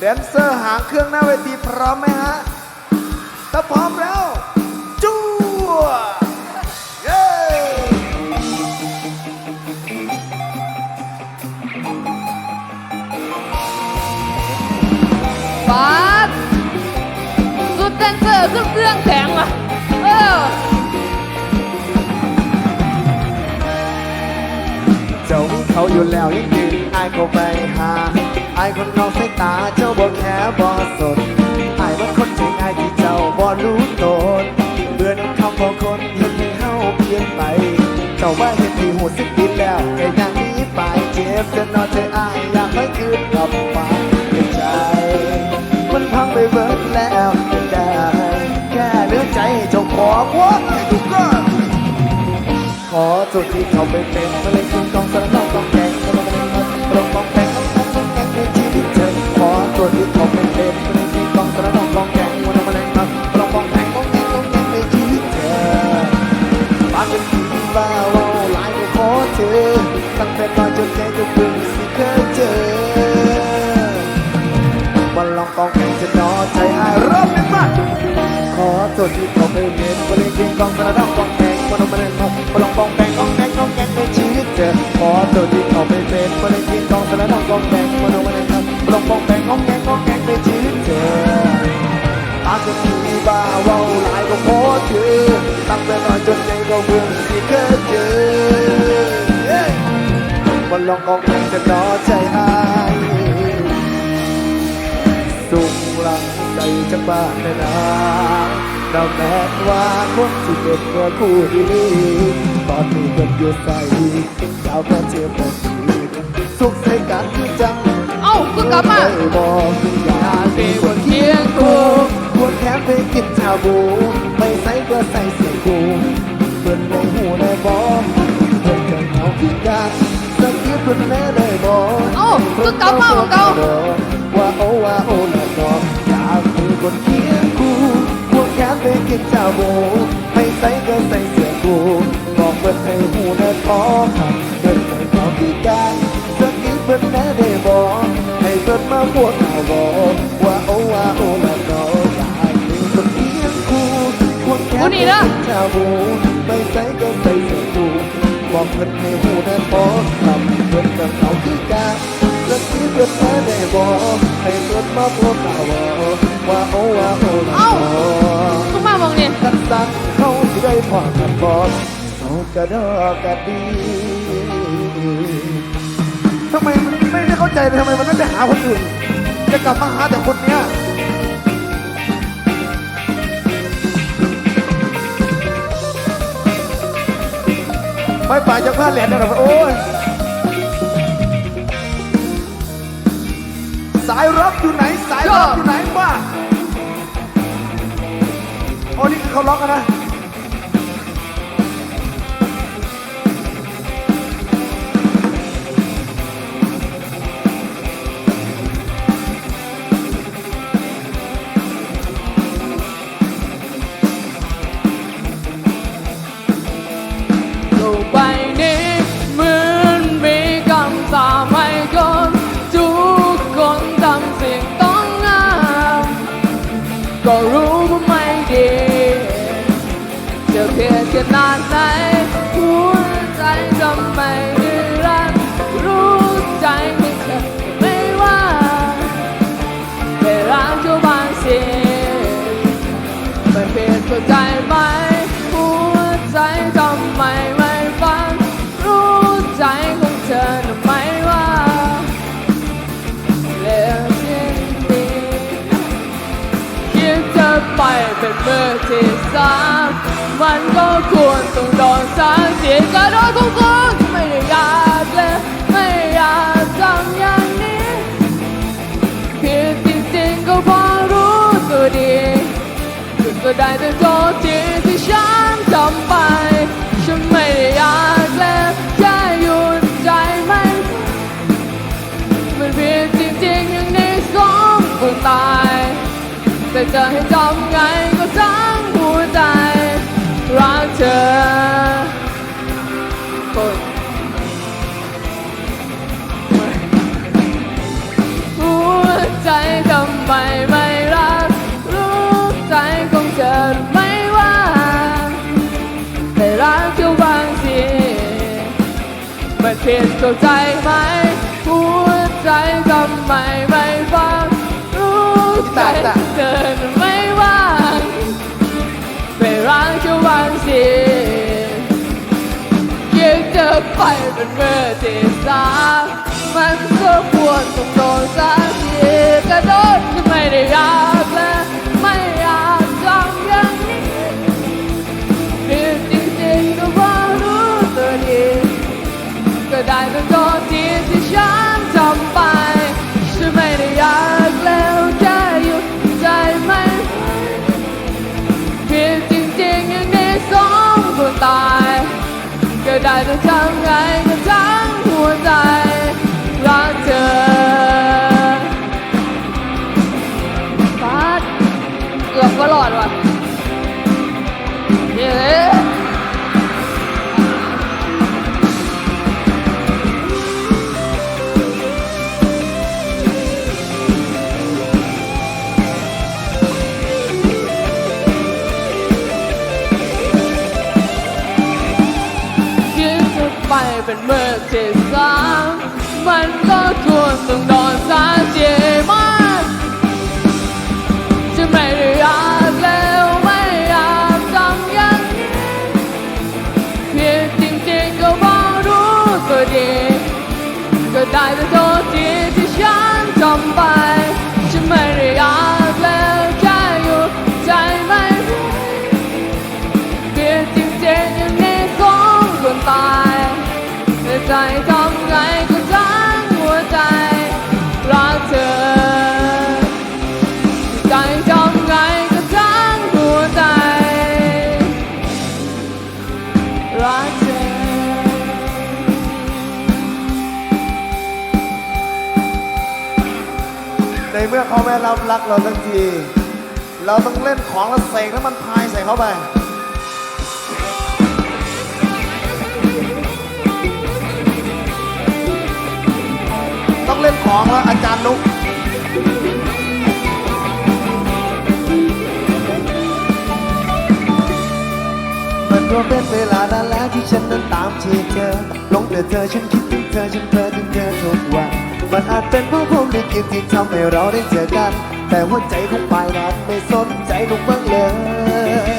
แดนเซอร์หางเครื่องหน้าเวทีพร้อมไหมฮะถ้าพร้อมแล้วจู้เย้บาสสุดแดนเซอร์ขึ้นเครื่องแข็งว่ะเออเจ้ามีเขาอยู่แล้วยังยืนอายก็ไปหาอายคนนอกสายตาเจ้าบ่แค่บ่สนอายมันคนใจง่ายที่เจ้าบ่รู้ตนเบื่อน้ำคำของคนเห็นให้เฮาเปลี่ยนไป เจ้าว่าเห็นที่หูสึกผิแล้วแค่ยังหนี้ไปเจ็บจนนอนใจอายอยากให้คืนกลับมาในใจ มันพังไปเบิดแล้วจะได้แค่เนื้อใจเจ้าของวะทุกคนขอจุดที่เขาไปเป็นเลย ที่เขาไปเรียนบริเวณกองกระดองกองแกงมาลงมาเล่นมาลองกองแกงกองแกงกองแกงในชีวิตเธอขอตัวที่เขาไปเป็นบริเวณกองกระดองกองแกงมาลงมาเล่นมาลองกองแกงกองแกงกองแกงในชีวิตเธอตาก็มีบ้าว่าหลายก็ขอเธอตั้งแต่น้อยจนใหญ่ก็เพิ่งที่เคยเจอมาลองกองแกงจะนอใจอายสุขหลังใจจะบ้านเลยนะ เราแม้ว่าคนที่เป็นเมื่อคู่ดีตอนนี้กันอยู่ใส่เจ้าก็เจ็บแบบนี้สุขใส่กันคือจังเอ้าก็กลับมาได้บอกอยากเป็นคนเคียงกูควรแค่ไปกินชาบูไม่ใส่ก็ใส่เสียงกูเปิดในหูได้บอกเปิดใจเขาพิการสักทีเปิดแม่ได้บอกเอ้าก็กลับมาเก่าว่าโอ้ว่าโอ้ละดอกอยากเป็นคนเคียง งแขนไปกินชาบูไม่ใส่ก็ใส่เสื้อกูบอกเปิดให้หูได้พอครับเปิดให้เขาพิการสักทีเปิดแม่ได้บอกให้เปิดมาปวดหน้าบอกว่าโอว่าโอละดอกอยากเป็นคนเคียงกูควงแขนไปกินชาบูไม่ใส่ก็ใส่เสื้อกูบอกเปิดให้หูได้พอครับเปิดกับเขาพิการสักทีเพื่อนแม่ได้บอกให้เพื่อนมาพบเราว่าโอว่าโอละเอ้าโองนี่กันสั่นเขาที่ได้พอกันบอดเขากระดอกกระดีทำไมมันไม่ได้เข้าใจเลยทำไมมันไม่ไปหาคนอื่น จะกลับมาหาแต่คนเนี้ยไม่ป่าจะพลาดแหลนนะหรอโอ้ยสายรับอยู่ไหน สายรับอยู่ไหนมาโอ้นี่คือ เขาล็อกกันนะโลกใมือที่สามมันก็ควรต้องโดนสักทีก็โดนของคุณไม่ได้อยากเลยไม่อยากทำอย่างนี้ผิดจริงๆก็พอรู้ตัวดีคุณก็ได้แต่โทษที เข้าใจไหมหัวใจทำไมไม่ฟังรู้ใจเธอไม่ว่างแต่รักเธอบางทียังเจะไปเป็นเมื่อที่สามมันก็ควรต้องโดนสักทีกระโดดจะไม่ได้ยาก ก็ได้ เใจทำไงก็ทั้งหัวใจรักเธอใจทำไงก็ทั้งหัวใจรักเธอในเมื่อเขาไม่รับรักเราทันที เราต้องเล่นของแล้วเสกแล้วมันพายใส่เขาไป ต้องเล่นของแล้วอาจารย์นุกมันก็เป็นเวลานานแล้วที่ฉันนั้นตามจีบเธอหลงแต่เธอฉันคิดถึงเธอฉันเพลินถึงเธอทุกวัน มันอาจเป็นเพราะพรหมลิขิตที่ทำให้เราได้เจอกัน แต่หัวใจของฝ่ายนั้นไม่สนใจลูกบ้างเล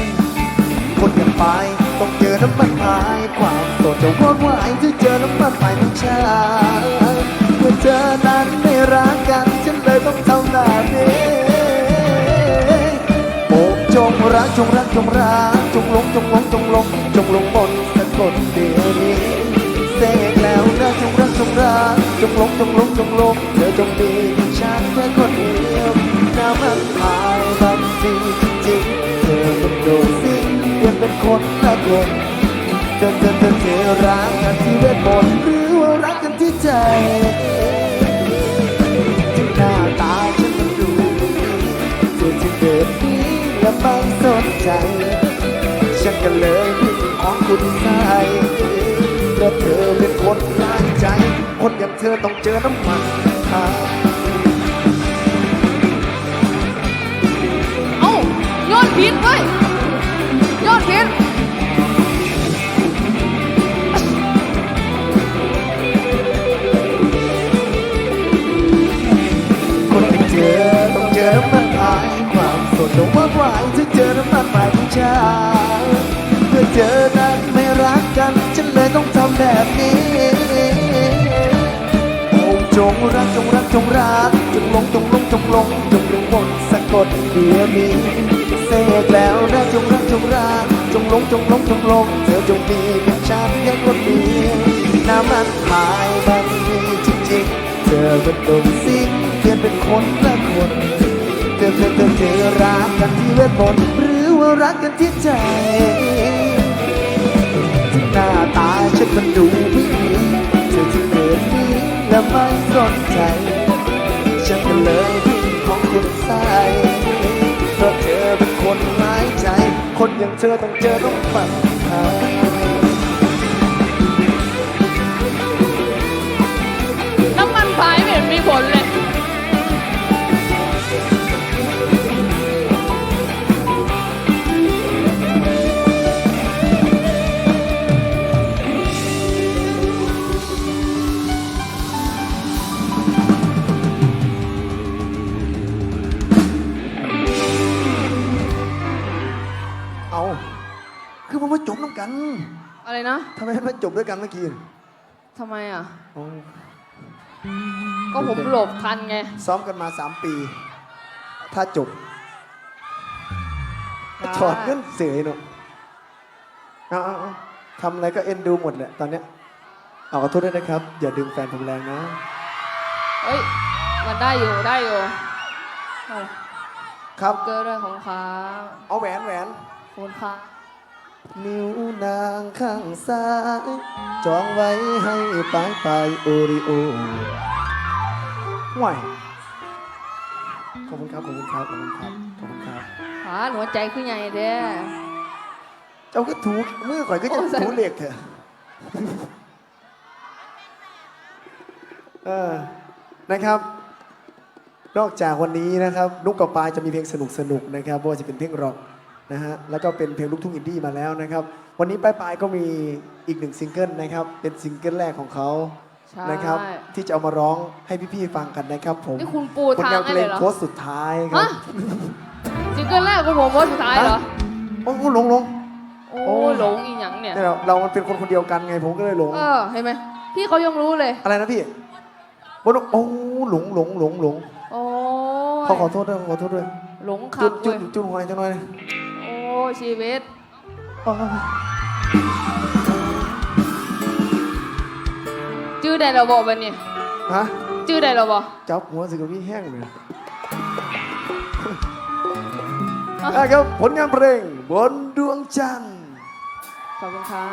ย คนอย่างไปต้องเจอน้ำมันพายความโสดจะวอดวายที่เจอน้ำมันพายทุกชาติ เมื่อเธอนั้นไม่รักกัน ฉันเลยต้องทำแบบนี้โอ้จงรักจงรักจงรักจงหลงจงหลงจงหลงจงหลงบนสะกดเดียวนี้เสกแล้วนะจงรักจงรักจงหลงจงหลงจงหลงเธอจงมีฉันแค่คนเดียวน้ำมันพายบางทีจริงเธอเป็นโดนสิ่งเปลี่ยนเป็นคนละคนเธอเธอเธอเธอรักกันที่เวทมนต์ ใจที่หน้าตาฉันมันดูเธอที่เดินนี้และไม่สนใจ ฉันก็เลยพึ่ของคุณใส่เพราะเธอเป็นคนร้ายใจ คนอย่างเธอต้องเจอน้ำมันพาเอ้ายอดพิษเว้ยยอดพิษ ต้องว่ายถ้าเจอน้ำมันพายผู้ชาเมื่อเจอนั้นไม่รักกัน ฉันเลยต้องทำแบบนี้โอ้จงรักจงรักจงรักจงหลงจงหลงจงหลงจงหลงบนสะกดเดียวนี้เสกแล้วนะจงรักจงรักจงหลงจงหลงจงหลงเธอจงมีเพียงฉันแค่คนเดียวน้ำมันพายมันมีจริงๆเธอเป็นตัวสิ่งเปลี่ยนเป็นคนละคน เธอเธอเธอเธอรักกันที่เวทมนต์หรือว่ารักกันที่ใจ หน้าตาฉันมันดูไม่ดีเธอที่เกิดนี้และไม่สนใจ ฉันก็เลยพึ่งของคุณใส่เพราะเธอเป็นคนหมายใจ คนอย่างเธอต้องเจอต้องฝันหา ทำไมไม่จบด้วยกันเมื่อกี้ทำไมอะโอ้ก็ผมหลบทันไง ซ้อมกันมาสามปี ถ้าจบถอดเงินเสียเนาะเอาเอาเอาทำอะไรก็เอ็นดูหมดแหละตอนเนี้ยเอาขอโทษด้วยนะครับ อย่าดึงแฟนผมแรงนะ เฮ้ย มันได้อยู่ได้อยู่เอาครับ เกอร์ด้วยของค้าเอาแหวนแหวนคุณค้า นิ้วนางข้างซ้าย จองไว้ให้ปลายปลายโอริโอห่วยขอบคุณครับขอบคุณครับขอบคุณครับขอบคุณครับขาหัวใจขึ้นใหญ่เด้เจ้าก็ถูมือข่อยก็จะโอ้ใส่ถูเหล็กเถอะเออนะครับ นอกจากวันนี้นะครับนุกกับปายจะมีเพลงสนุกสนุกๆนะครับไม่ว่าจะเป็นเพลงร็อก นะฮะแล้วก็เป็นเพลงลูกทุ่งอินดี้มาแล้วนะครับ วันนี้ปายปายก็มีอีกหนึ่งซิงเกิลนะครับ เป็นซิงเกิลแรกของเขาใช่ นะครับ ที่จะเอามาร้องให้พี่ๆฟังกันนะครับ ผมนี่คุณปูผลทางงานให้เพลเลยงเหรอ โค้ดสุดท้ายครัฮะบซิงเกิลแรกของผมว่าสุดท้ายเหรอ โอ้โหหลงหลง โอ้โอ้ หลงอีหยังเนี่ย เนี่ยเราเรามันเป็นคนคนเดียวกันไงผมก็เลยหลง เออ เห็นไหมพี่เขายังรู้เลย อะไรนะพี่บนโอ้หลงหลงหลงหลงโอ้ยขอขอโทษด้วยขอโทษด้วยหลงขัจุบดเลจุดยจุดหัวจังหน่อยโอ้ ชีวิตอ๋อชื่อใดเราบอกไปเนี่ยฮะชื่อใดเราบอกจับหัวสิกับพี่แห้งเลยอะครับผลงานเพลงบนดวงจันทร์ขอบคุณครั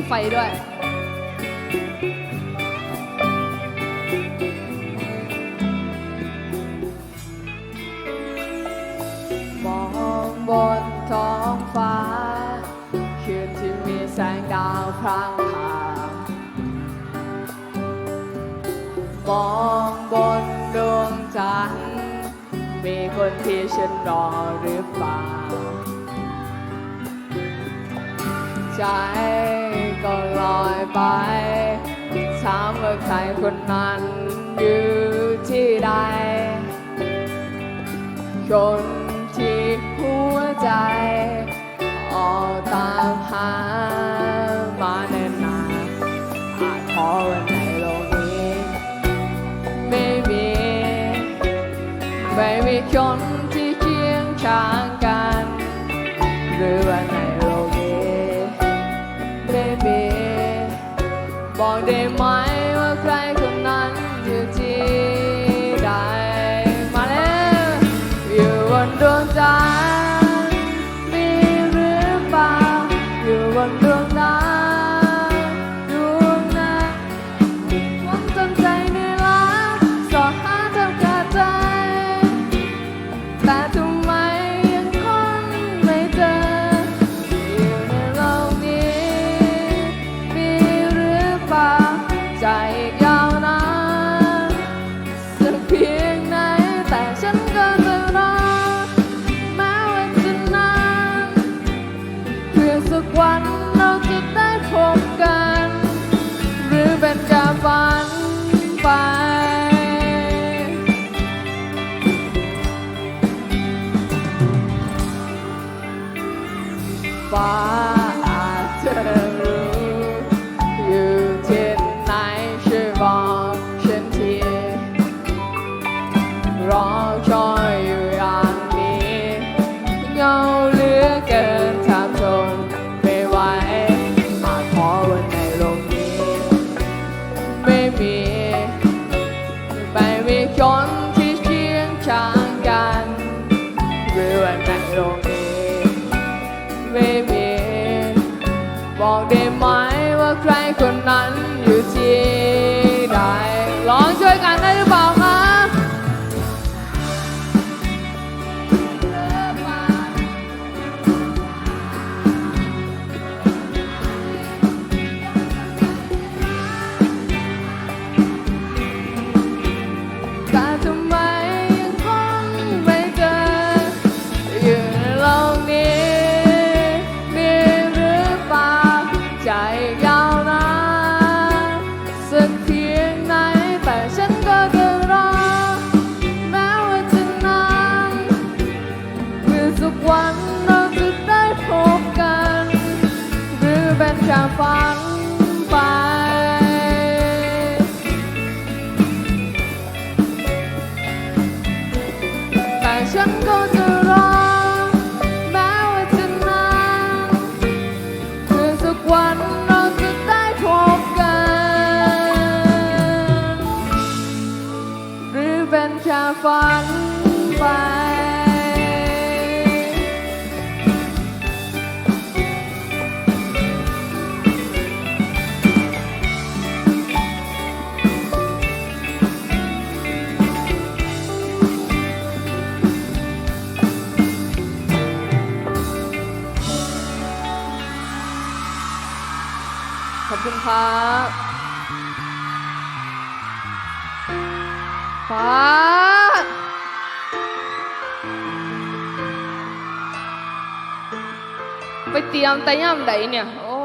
มีไฟด้วย มองบนท้องฟ้า คืนที่มีแสงดาวพรางพรางมองบนดวงจันทร์มีคนที่ฉันรอหรือเปล่า ใจ ก็ลอยไป ถามว่าใครคนนั้นอยู่ที่ใด คนที่หัวใจออกตามหามาเนิ่นานอาจพอวันในโลกนี้ ไม่มี ไม่มีคนที่เคียงข้าง บอ ใจ ฟ้าไปเตรียมแต่ย่ำใดเนี่ย โอ้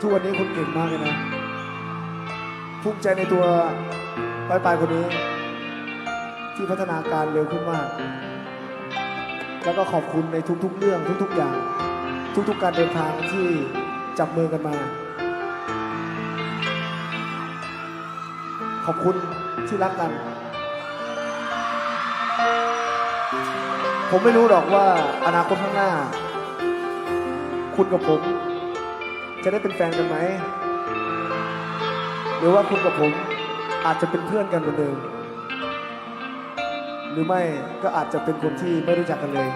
ทุกวันนี้คุณเก่งมากเลยนะภูมิใจในตัวปลายปลายคนนี้ ที่พัฒนาการเร็วขึ้นมาก แล้วก็ขอบคุณในทุกๆเรื่องทุก ๆ อย่าง ทุกๆการเดินทางที่จับมือกันมา ขอบคุณที่รักกัน ผมไม่รู้หรอกว่าอนาคตข้างหน้า คุณกับผม จะได้เป็นแฟนกันไหม หรือว่าคุณกับผมอาจจะเป็นเพื่อนกันเหมือนเดิม หรือไม่ก็อาจจะเป็นคนที่ไม่รู้จักกันเลย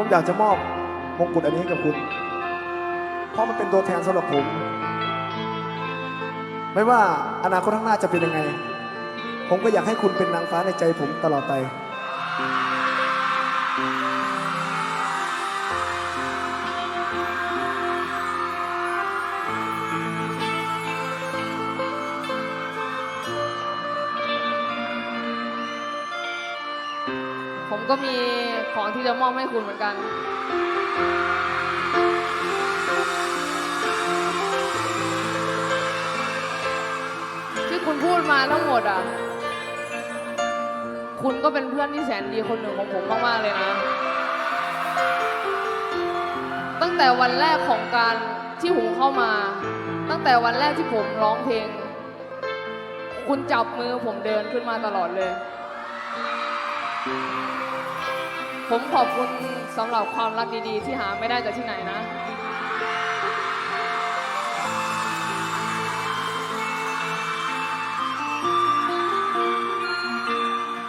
ผมอยากจะมอบมงกุฎอันนี้ให้กับคุณ เพราะมันเป็นตัวแทนสำหรับผม ไม่ว่าอนาคตข้างหน้าจะเป็นยังไง ผมก็อยากให้คุณเป็นนางฟ้าในใจผมตลอดไป ผมก็มี ของที่จะมอบให้คุณเหมือนกัน ที่คุณพูดมาทั้งหมดอะ คุณก็เป็นเพื่อนที่แสนดีคนหนึ่งของผมมากๆเลยนะ ตั้งแต่วันแรกของการที่ผมเข้ามา ตั้งแต่วันแรกที่ผมร้องเพลง คุณจับมือผมเดินขึ้นมาตลอดเลย ผมขอบคุณสำหรับความรักดีๆ ที่หาไม่ได้จากที่ไหนนะ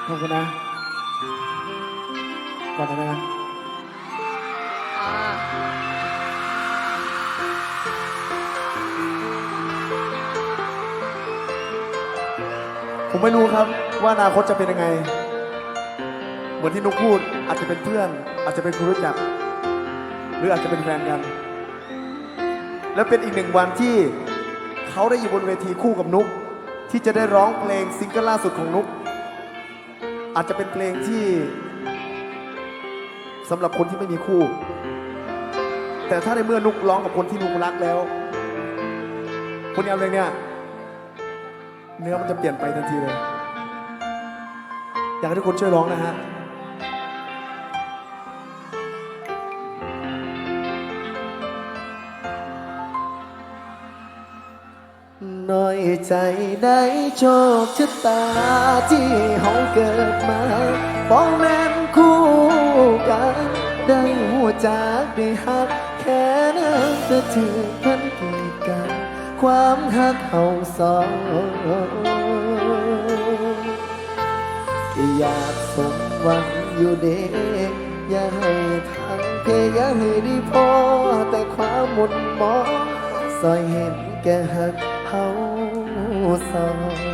ขอบคุณนะก่อนนะนะอ่าผมไม่รู้ครับว่าอนาคตจะเป็นยังไง เหมือนที่นุกพูด อาจจะเป็นเพื่อน อาจจะเป็นคนรู้จัก หรืออาจจะเป็นแฟนกัน และเป็นอีกหนึ่งวันที่เขาได้อยู่บนเวทีคู่กับนุก ที่จะได้ร้องเพลงซิงเกิลล่าสุดของนุก อาจจะเป็นเพลงที่สำหรับคนที่ไม่มีคู่ แต่ถ้าในเมื่อนุกร้องกับคนที่นุกรักแล้ว คนเอาเลยเนี่ยเนื้อมันจะเปลี่ยนไปทันทีเลย อยากให้ทุกคนช่วยร้องนะฮะ ใจได้โชคชะตาที่เฮาเกิดมาปองแม่นคู่กัน ได้หัวจากได้หัก แค่นั้นจะถือพันกีดกัน ความหักเฮาสองอยากสมหวังอยู่เด็กอย่าให้ทางเพอย่าให้ได้พอแต่ความหมุนมองซอยเห็นแก่หักเฮา สอง